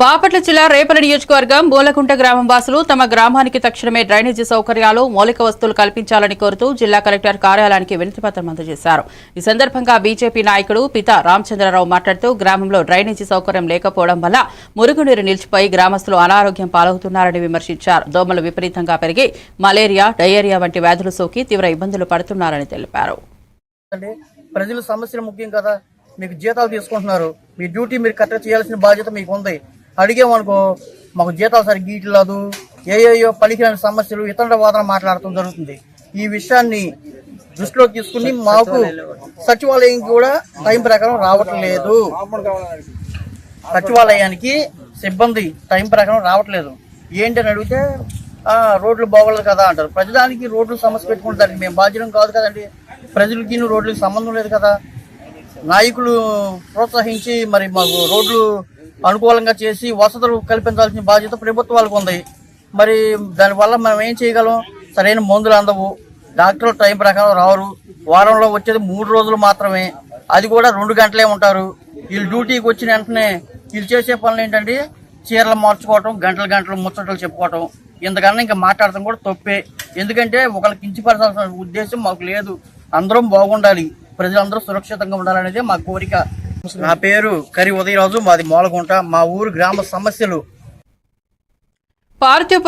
బాపట్ల జిల్లా రేపల నియోజకవర్గం బోలకుంట గ్రామం వాసులు తమ గ్రామానికి తక్షణమే డ్రైనేజీ సౌకర్యాలు మౌలిక వస్తువులు కల్పించాలని కోరుతూ జిల్లా కలెక్టర్ కార్యాలయానికి వినతిపత్రం అందజేశారు. ఈ సందర్భంగా బీజేపీ నాయకుడు పిత రామచంద్రరావు మాట్లాడుతూ గ్రామంలో డ్రైనేజీ సౌకర్యం లేకపోవడం వల్ల మురుగునీరు నిలిచిపోయి గ్రామస్తులు అనారోగ్యం పాలవుతున్నారని విమర్శించారు. దోమలు విపరీతంగా పెరిగి మలేరియా డయేరియా వంటి వ్యాధులు సోకి తీవ్ర ఇబ్బందులు పడుతున్నారని తెలిపారు. ప్రజల సమస్యలు ముఖ్యం కదా. మీకు జీతాలు తీసుకుంటున్నారు. మీ డ్యూటీ మీరు కరెక్ట్గా చేయాల్సిన బాధ్యత మీకు ఉంది అడిగామనుకో మాకు జీతాలు సరిగ్గా గీయట్లేదు ఏయోయో పనికిరాని సమస్యలు ఇతరుల వాదన మాట్లాడటం జరుగుతుంది. ఈ విషయాన్ని దృష్టిలో తీసుకుని మాకు సచివాలయం కూడా. టైం ప్రకారం రావట్లేదు. సచివాలయానికి సిబ్బంది టైం ప్రకారం రావట్లేదు. ఏంటని అడిగితే "ఆ, రోడ్లు బాగోలేదు కదా అంటారు. ప్రజలానికి రోడ్లు సమస్య పెట్టుకుంటారు. మేము బాధ్యతం కాదు కదండి. ప్రజలకి రోడ్లకి సంబంధం లేదు కదా. నాయకులు ప్రోత్సహించి మరి మాకు రోడ్లు అనుకూలంగా చేసి వసతులు కల్పించాల్సిన బాధ్యత ప్రభుత్వాలకు ఉంది. మరి దానివల్ల మనం ఏం చేయగలం? సరైన మందులు అందవు. డాక్టర్లు టైం ప్రకారం రావరు వారంలో వచ్చేది మూడు రోజులు మాత్రమే. అది కూడా రెండు గంటలే ఉంటారు. వీళ్ళు డ్యూటీకి వచ్చిన వెంటనే వీళ్ళు చేసే పనులు ఏంటంటే చీరలు మార్చుకోవటం గంటలు గంటలు ముచ్చటలు చెప్పుకోవటం. ఇంతకన్నా ఇంకా మాట్లాడటం కూడా తప్పే. ఎందుకంటే ఒకరికి కించిపరచాల్సిన ఉద్దేశం మాకు లేదు. అందరం బాగుండాలి. ప్రజలందరూ సురక్షితంగా ఉండాలనేదే మా కోరిక. నా పేరు కరి ఉదయరాజు మాది మూలగుంట మా ఊరు గ్రామ సమస్యలు. పార్థివ